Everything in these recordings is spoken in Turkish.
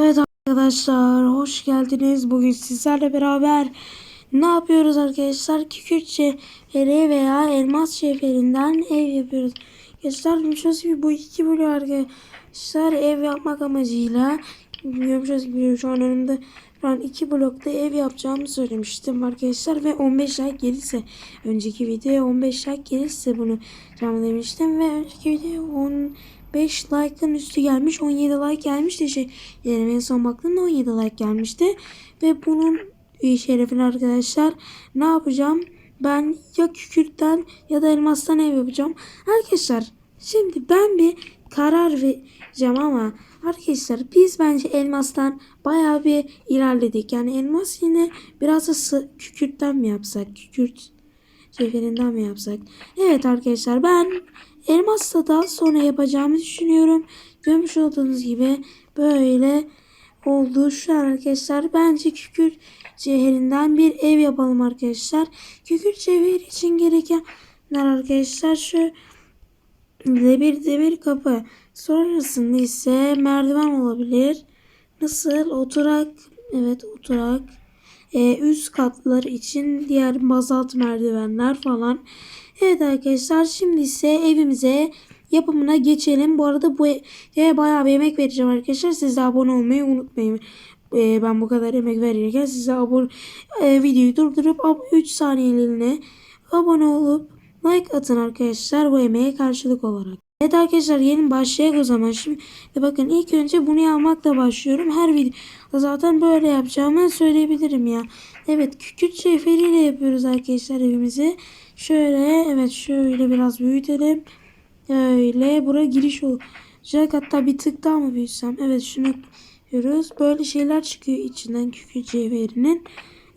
Evet arkadaşlar hoş geldiniz. Bugün sizlerle beraber ne yapıyoruz arkadaşlar? Kükürt şehri veya elmas şehrinden ev yapıyoruz. Arkadaşlar yumuşası gibi bu iki bölü arkadaşlar ev yapmak amacıyla yumuşası gibi şu an önümde ben iki blokta ev yapacağımı söylemiştim arkadaşlar ve 15 like gelirse önceki videoya 15 like gelirse bunu yapacağımı demiştim ve önceki video 15 like'ın üstü gelmiş 17 like gelmiş de şey yani en son baktığımda 17 like gelmişti ve bunun şerefine arkadaşlar ne yapacağım? Ben ya kükürtten ya da elmastan ev yapacağım. Arkadaşlar şimdi ben bir karar vereceğim ama Arkadaşlar biz bence elmastan bayağı bir ilerledik. Yani elmas yine biraz da sı- kükürtten mi yapsak? Kükürt cevherinden mi yapsak? Evet arkadaşlar ben elmasla daha sonra yapacağımı düşünüyorum. Görmüş olduğunuz gibi böyle oldu. Şu an arkadaşlar bence kükürt cevherinden bir ev yapalım arkadaşlar. Kükürt cevheri için gerekenler arkadaşlar şu demir demir kapı. Sonrasında ise merdiven olabilir. Nasıl? Oturak. Evet oturak. Ee, üst katlar için diğer bazalt merdivenler falan. Evet arkadaşlar şimdi ise evimize yapımına geçelim. Bu arada bu eve bayağı bir emek vereceğim arkadaşlar. Siz de abone olmayı unutmayın. Ee, ben bu kadar emek verirken size abone e, videoyu durdurup 3 saniyeliğine abone olup like atın arkadaşlar bu emeğe karşılık olarak. Evet arkadaşlar yeni başlayalım o zaman. Şimdi bakın ilk önce bunu yapmakla başlıyorum. Her videoda zaten böyle yapacağımı söyleyebilirim ya. Evet kükürt şeferiyle yapıyoruz arkadaşlar evimizi. Şöyle evet şöyle biraz büyütelim. Öyle bura giriş olacak. Hatta bir tık daha mı büyütsem? Evet şunu yapıyoruz. Böyle şeyler çıkıyor içinden kükürt şeferinin.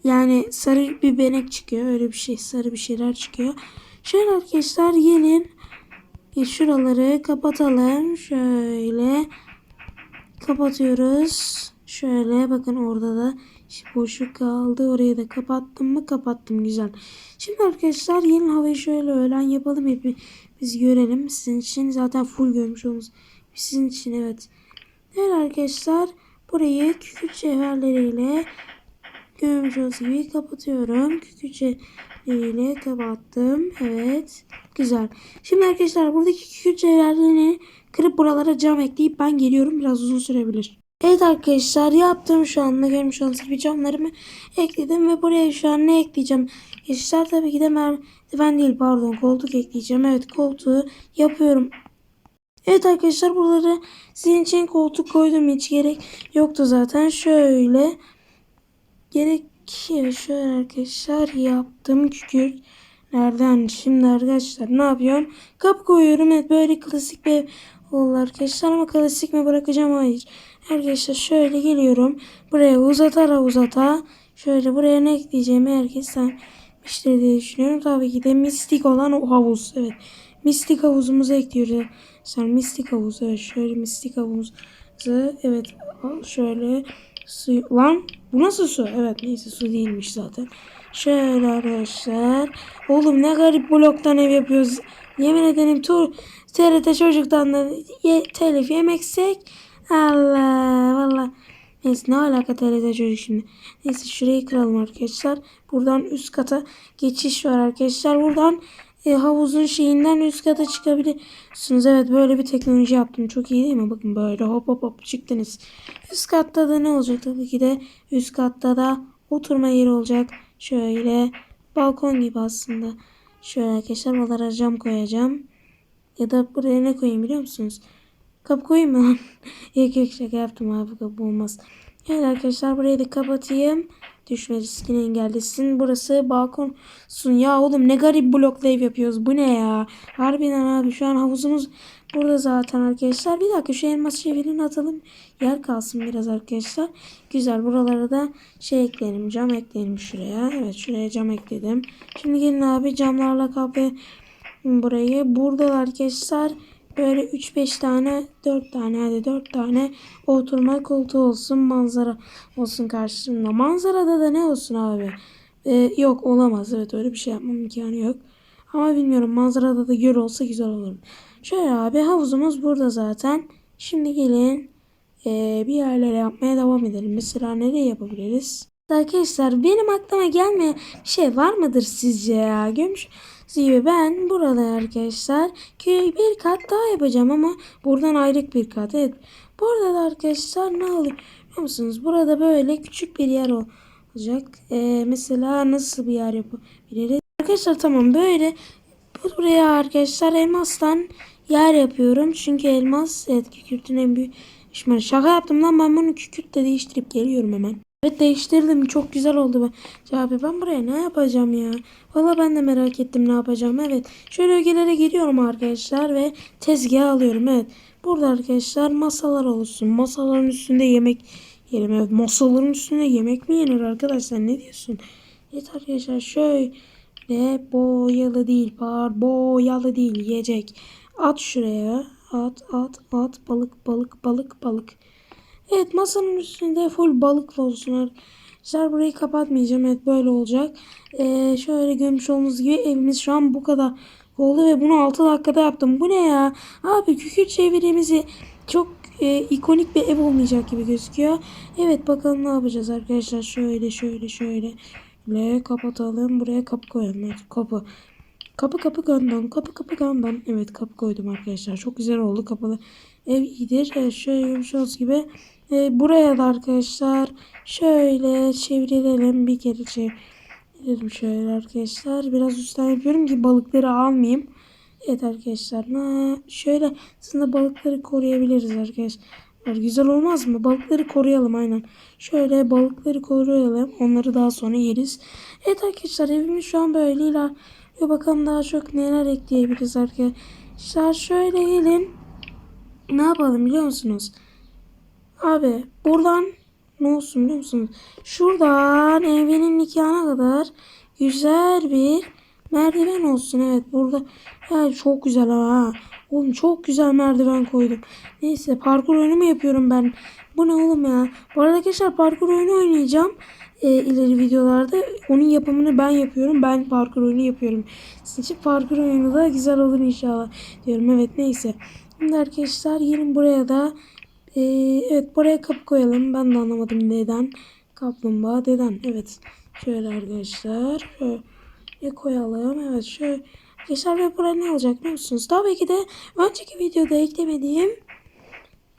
Yani sarı bir benek çıkıyor. Öyle bir şey sarı bir şeyler çıkıyor. Şöyle arkadaşlar gelin. Şuraları kapatalım. Şöyle kapatıyoruz. Şöyle bakın orada da boşluk kaldı. Orayı da kapattım mı? Kapattım. Güzel. Şimdi arkadaşlar yeni havayı şöyle öğlen yapalım. Hep biz görelim. Sizin için zaten full görmüş oluruz. Sizin için evet. Evet arkadaşlar burayı kükürt cevherleriyle görmüş olduğunuz gibi kapatıyorum. Kükürt cevherleriyle kapattım. Evet. Güzel. Şimdi arkadaşlar buradaki kükürt cevherlerini kırıp buralara cam ekleyip ben geliyorum. Biraz uzun sürebilir. Evet arkadaşlar yaptım şu anda görmüş olduğunuz gibi camlarımı ekledim ve buraya şu an ne ekleyeceğim? Arkadaşlar tabii ki de merdiven değil pardon koltuk ekleyeceğim. Evet koltuğu yapıyorum. Evet arkadaşlar buraları sizin için koltuk koydum hiç gerek yoktu zaten. Şöyle gerekiyor şöyle arkadaşlar yaptım kükürt. Nereden? Şimdi arkadaşlar ne yapıyorum? Kapı koyuyorum. Evet böyle klasik bir oldu arkadaşlar ama klasik mi bırakacağım? Hayır. Arkadaşlar şöyle geliyorum. Buraya uzata uzata. Şöyle buraya ne ekleyeceğimi herkes sen işte diye düşünüyorum. Tabii ki de mistik olan o havuz. Evet. Mistik havuzumuzu ekliyoruz. Sen mistik havuz. Evet şöyle mistik havuzumuzu. Evet şöyle su. Lan bu nasıl su? Evet neyse su değilmiş zaten. Şöyle arkadaşlar. Oğlum ne garip bloktan ev yapıyoruz. Yemin ederim tur TRT çocuktan da ye, telif yemeksek. Allah valla. Neyse ne alaka TRT çocuk şimdi. Neyse şurayı kıralım arkadaşlar. Buradan üst kata geçiş var arkadaşlar. Buradan e, havuzun şeyinden üst kata çıkabilirsiniz. Evet böyle bir teknoloji yaptım. Çok iyi değil mi? Bakın böyle hop hop hop çıktınız. Üst katta da ne olacak? Tabii ki de üst katta da oturma yeri olacak. Şöyle balkon gibi aslında. Şöyle arkadaşlar oralara cam koyacağım. Ya da buraya ne koyayım biliyor musunuz? Kapı koyayım mı? yok yok şaka yaptım abi kapı olmaz. Evet arkadaşlar burayı da kapatayım. Düşme riskini engellesin. Burası balkon sun. Ya oğlum ne garip blokla ev yapıyoruz. Bu ne ya? Harbiden abi şu an havuzumuz burada zaten arkadaşlar. Bir dakika şu elmas çevirini atalım. Yer kalsın biraz arkadaşlar. Güzel buralara da şey ekleyelim. Cam ekleyelim şuraya. Evet şuraya cam ekledim. Şimdi gelin abi camlarla kapı burayı. Burada arkadaşlar böyle 3-5 tane 4 tane hadi 4 tane oturma koltuğu olsun manzara olsun karşısında. Manzarada da ne olsun abi? Ee, yok olamaz evet öyle bir şey yapmam imkanı yok. Ama bilmiyorum manzarada da göl olsa güzel olur. Şöyle abi havuzumuz burada zaten. Şimdi gelin e, bir yerlere yapmaya devam edelim. Mesela nereye yapabiliriz? Arkadaşlar benim aklıma gelmeyen şey var mıdır sizce ya? Görmüş gibi ben burada arkadaşlar köy bir kat daha yapacağım ama buradan ayrık bir kat. Evet. Burada da arkadaşlar ne oluyor biliyor musunuz? Burada böyle küçük bir yer olacak. Ee, mesela nasıl bir yer yapabiliriz? Arkadaşlar tamam böyle buraya arkadaşlar elmastan yer yapıyorum. Çünkü elmas evet kükürtün en büyük düşmanı. Şaka yaptım lan ben bunu kükürtle değiştirip geliyorum hemen. Evet değiştirdim. Çok güzel oldu. Ben. Abi ben buraya ne yapacağım ya? Valla ben de merak ettim ne yapacağım. Evet. Şöyle ögelere giriyorum arkadaşlar ve tezgah alıyorum. Evet. Burada arkadaşlar masalar olsun. Masaların üstünde yemek yerim. Evet. Masaların üstünde yemek mi yenir arkadaşlar? Ne diyorsun? Evet arkadaşlar şöyle boyalı değil. Var boyalı değil. Yiyecek. At şuraya. At at at. Balık balık balık balık. Evet masanın üstünde full balık olsun arkadaşlar. Burayı kapatmayacağım. Evet böyle olacak. Ee, şöyle görmüş olduğunuz gibi evimiz şu an bu kadar oldu ve bunu 6 dakikada yaptım. Bu ne ya? Abi kükürt çevirimizi çok e, ikonik bir ev olmayacak gibi gözüküyor. Evet bakalım ne yapacağız arkadaşlar. Şöyle şöyle şöyle. Le kapatalım. Buraya kapı koyalım. Evet, kapı. Kapı kapı göndam. Kapı kapı göndam. Evet kapı koydum arkadaşlar. Çok güzel oldu. Kapalı ev iyidir. Evet, şöyle görmüş gibi. E, buraya da arkadaşlar şöyle çevirelim. Bir kere çevirelim şöyle arkadaşlar. Biraz üstten yapıyorum ki balıkları almayayım. Evet arkadaşlar. Ha, şöyle aslında balıkları koruyabiliriz arkadaşlar. Güzel olmaz mı? Balıkları koruyalım aynen. Şöyle balıkları koruyalım. Onları daha sonra yeriz. Evet arkadaşlar evimiz şu an böyle ilerliyor. Bakalım daha çok neler ekleyebiliriz arkadaşlar. Şöyle gelin. Ne yapalım biliyor musunuz? Abi buradan ne olsun biliyor musunuz? Şuradan evinin nikahına kadar güzel bir merdiven olsun. Evet burada yani çok güzel ha. Oğlum çok güzel merdiven koydum. Neyse parkur oyunu mu yapıyorum ben? Bu ne oğlum ya? Bu arada arkadaşlar parkur oyunu oynayacağım. Ee, ileri videolarda onun yapımını ben yapıyorum. Ben parkur oyunu yapıyorum. Sizin için parkur oyunu da güzel olur inşallah diyorum. Evet neyse. Şimdi arkadaşlar gelin buraya da ee, evet buraya kapı koyalım. Ben de anlamadım neden. Kaplumbağa neden? Evet. Şöyle arkadaşlar. Şöyle koyalım. Evet şöyle. Arkadaşlar ve buraya ne olacak biliyor musunuz? Tabii ki de önceki videoda eklemediğim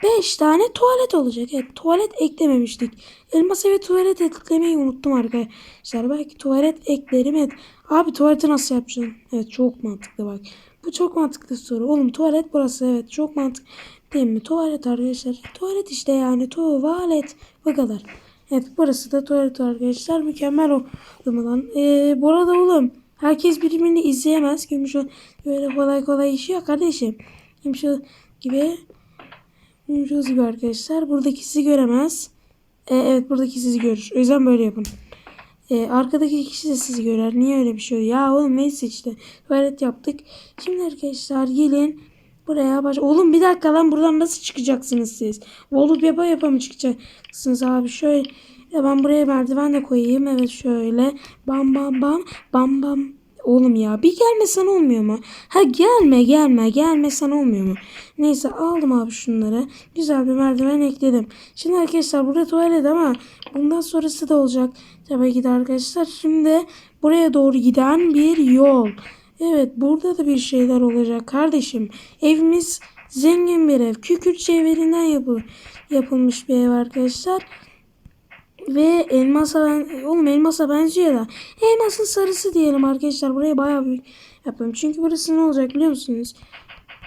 5 tane tuvalet olacak. Evet tuvalet eklememiştik. Elmas ve tuvalet eklemeyi unuttum arkadaşlar. Belki tuvalet eklerim. Evet. Abi tuvaleti nasıl yapacağım? Evet çok mantıklı bak. Bu çok mantıklı soru. Oğlum tuvalet burası evet çok mantıklı. Değil mi? Tuvalet arkadaşlar. Tuvalet işte yani. Tuvalet. Bu kadar. Evet burası da tuvalet arkadaşlar. Mükemmel o zaman. Ee, bu arada oğlum herkes birbirini izleyemez. Gümüş böyle kolay kolay işi yok kardeşim. Gümüş gibi Gümüş gibi arkadaşlar. Buradaki sizi göremez. Ee, evet buradaki sizi görür. O yüzden böyle yapın. Ee, arkadaki kişi de sizi görer. Niye öyle bir şey oluyor? Ya oğlum neyse işte. Tuvalet yaptık. Şimdi arkadaşlar gelin. Buraya baş... Oğlum bir dakika lan buradan nasıl çıkacaksınız siz? Olup yapa yapa mı çıkacaksınız abi? Şöyle ben buraya merdiven de koyayım. Evet şöyle. Bam bam bam. Bam bam. Oğlum ya bir gelmesen olmuyor mu? Ha gelme gelme gelmesen olmuyor mu? Neyse aldım abi şunları. Güzel bir merdiven ekledim. Şimdi arkadaşlar burada tuvalet ama bundan sonrası da olacak. Tabii ki de arkadaşlar. Şimdi buraya doğru giden bir yol. Evet burada da bir şeyler olacak kardeşim. Evimiz zengin bir ev. Kükürt çevirinden yapıl yapılmış bir ev arkadaşlar. Ve elmasa ben oğlum elmasa benziyor da elmasın sarısı diyelim arkadaşlar. Buraya bayağı büyük yapıyorum. Çünkü burası ne olacak biliyor musunuz?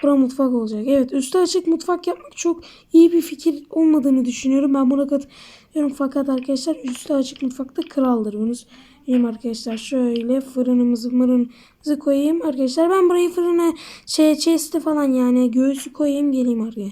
Bura mutfak olacak. Evet üstü açık mutfak yapmak çok iyi bir fikir olmadığını düşünüyorum. Ben buna katılıyorum. Fakat arkadaşlar üstü açık mutfakta kraldır. Bunu söyleyeyim arkadaşlar. Şöyle fırınımızı mırınımızı koyayım. Arkadaşlar ben burayı fırına şey chest'e falan yani göğsü koyayım geleyim arkaya.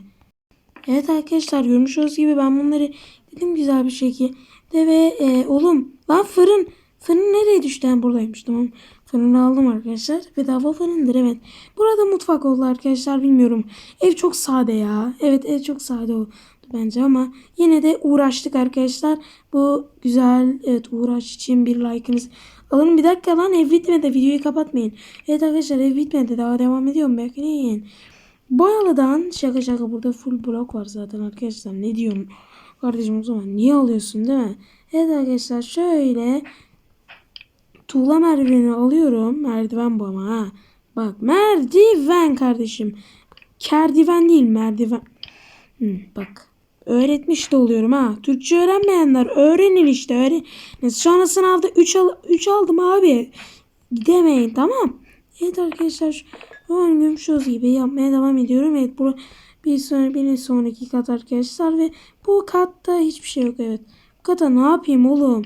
Evet arkadaşlar görmüş olduğunuz gibi ben bunları dedim güzel bir şekilde ve e, oğlum lan fırın fırın nereye düştü? Yani buradaymış tamam. Fırını aldım arkadaşlar. Bedava fırındır evet. Burada mutfak oldu arkadaşlar bilmiyorum. Ev çok sade ya. Evet ev çok sade oldu bence ama yine de uğraştık arkadaşlar. Bu güzel evet uğraş için bir like'ınız alın. Bir dakika lan ev bitmedi. Videoyu kapatmayın. Evet arkadaşlar ev bitmedi. Daha devam ediyorum. Bekleyin. Boyalı'dan şaka şaka burada full blok var zaten arkadaşlar. Ne diyorum? Kardeşim o zaman niye alıyorsun değil mi? Evet arkadaşlar şöyle tuğla merdiveni alıyorum. Merdiven bu ama ha. Bak merdiven kardeşim. Kerdiven değil merdiven. Hı, bak. Öğretmiş de oluyorum ha. Türkçe öğrenmeyenler öğrenin işte. Öğren. Sonra sınavda 3 al 3 aldım abi. Gidemeyin tamam. Evet arkadaşlar şu an gümüşoz gibi yapmaya devam ediyorum. Evet bu bir sonra bir sonraki kat arkadaşlar ve bu katta hiçbir şey yok evet. Bu kata ne yapayım oğlum?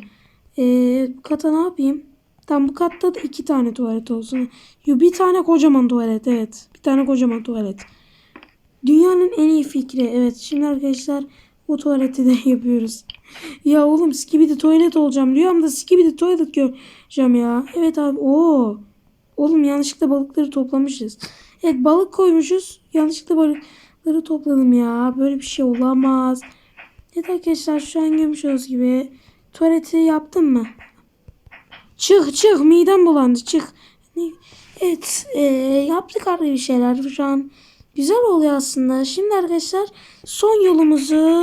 Ee, bu kata ne yapayım? Tam bu katta da iki tane tuvalet olsun. Yo, bir tane kocaman tuvalet evet. Bir tane kocaman tuvalet. Dünyanın en iyi fikri. Evet şimdi arkadaşlar bu tuvaleti de yapıyoruz. ya oğlum skibidi tuvalet olacağım. Rüyamda skibidi tuvalet göreceğim ya. Evet abi. Oo. Oğlum yanlışlıkla balıkları toplamışız. Evet balık koymuşuz. Yanlışlıkla balıkları topladım ya. Böyle bir şey olamaz. Evet arkadaşlar şu an görmüşüz gibi. Tuvaleti yaptım mı? Çık çık midem bulandı çık. Evet e, yaptık artık bir şeyler şu an. Güzel oluyor aslında. Şimdi arkadaşlar son yolumuzu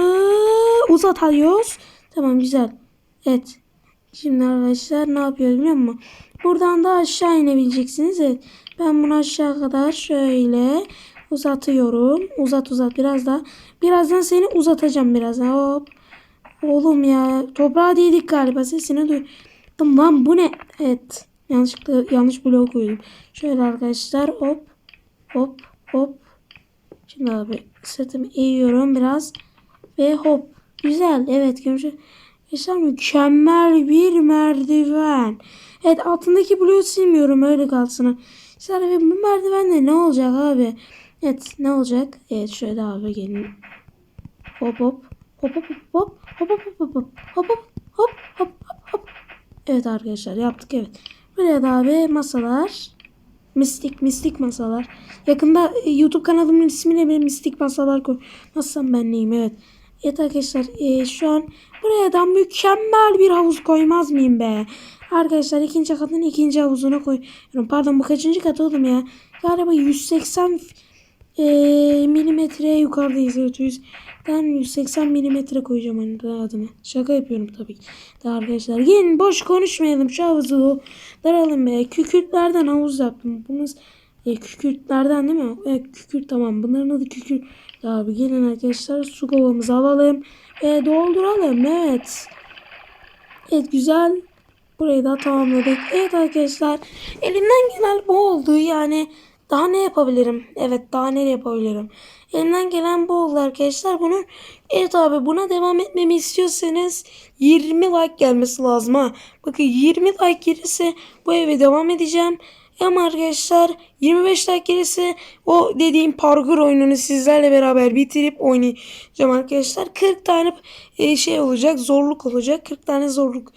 uzatıyoruz. Tamam güzel. Evet. Şimdi arkadaşlar ne yapıyoruz biliyor musun? Buradan da aşağı inebileceksiniz. Evet. Ben bunu aşağı kadar şöyle uzatıyorum. Uzat uzat biraz daha. Birazdan seni uzatacağım biraz daha. Hop. Oğlum ya toprağa değdik galiba sesini duydum. Lan bu ne? Evet. Yanlışlıkla yanlış blok koydum. Şöyle arkadaşlar hop hop hop. Şimdi abi sırtımı eğiyorum biraz ve hop. Güzel. Evet görüşürüz. Arkadaşlar mükemmel bir merdiven. Evet altındaki bloğu silmiyorum öyle kalsın. Ve bu merdivenle ne olacak abi? Evet ne olacak? Evet şöyle abi gelin. Hop hop. Hop hop hop hop hop hop hop hop hop hop hop hop hop hop. Evet arkadaşlar yaptık evet. Buraya da abi masalar. Mistik mistik masalar. Yakında e, YouTube kanalımın ismine bir mistik masalar koymazsam ben neyim evet. Evet arkadaşlar e, şu an buraya da mükemmel bir havuz koymaz mıyım be? Arkadaşlar ikinci katın ikinci havuzuna koyuyorum. Pardon bu kaçıncı kat oğlum ya? Galiba 180 e, milimetre yukarıdayız. Evet, 100, ben 180 milimetre koyacağım hani daha. Şaka yapıyorum tabii. De arkadaşlar gelin boş konuşmayalım şu havuzu daralım be. Kükürtlerden havuz yaptım. Bunun e, kükürtlerden değil mi? Evet kükürt tamam. Bunların adı kükürt. Abi gelin arkadaşlar su kovamızı alalım. Ve dolduralım. Evet. Evet güzel. Burayı da tamamladık. Evet arkadaşlar. Elimden gelen bu oldu. Yani daha ne yapabilirim? Evet daha ne yapabilirim? Elimden gelen bu oldu arkadaşlar. Bunu evet abi buna devam etmemi istiyorsanız 20 like gelmesi lazım ha. Bakın 20 like gelirse bu eve devam edeceğim. Ama arkadaşlar 25 like gelirse o dediğim parkur oyununu sizlerle beraber bitirip oynayacağım arkadaşlar. 40 tane e, şey olacak zorluk olacak. 40 tane zorluk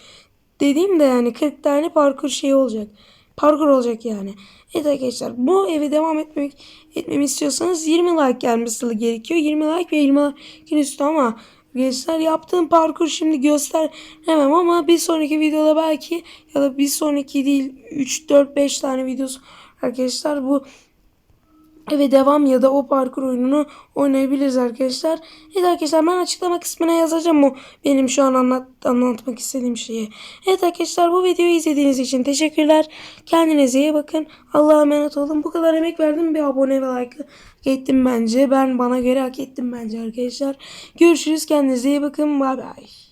dediğim de yani 40 tane parkur şey olacak. Parkur olacak yani. Evet arkadaşlar bu evi devam etmek etmemi istiyorsanız 20 like gelmesi gerekiyor. 20 like ve 20 like üstü ama Arkadaşlar yaptığım parkur şimdi gösteremem ama bir sonraki videoda belki ya da bir sonraki değil 3 4 5 tane videosu arkadaşlar bu eve devam ya da o parkur oyununu oynayabiliriz arkadaşlar. Evet arkadaşlar ben açıklama kısmına yazacağım o benim şu an anlat, anlatmak istediğim şeyi. Evet arkadaşlar bu videoyu izlediğiniz için teşekkürler. Kendinize iyi bakın. Allah'a emanet olun. Bu kadar emek verdim bir abone ve like hak ettim bence. Ben bana göre hak ettim bence arkadaşlar. Görüşürüz. Kendinize iyi bakın. Bay bay.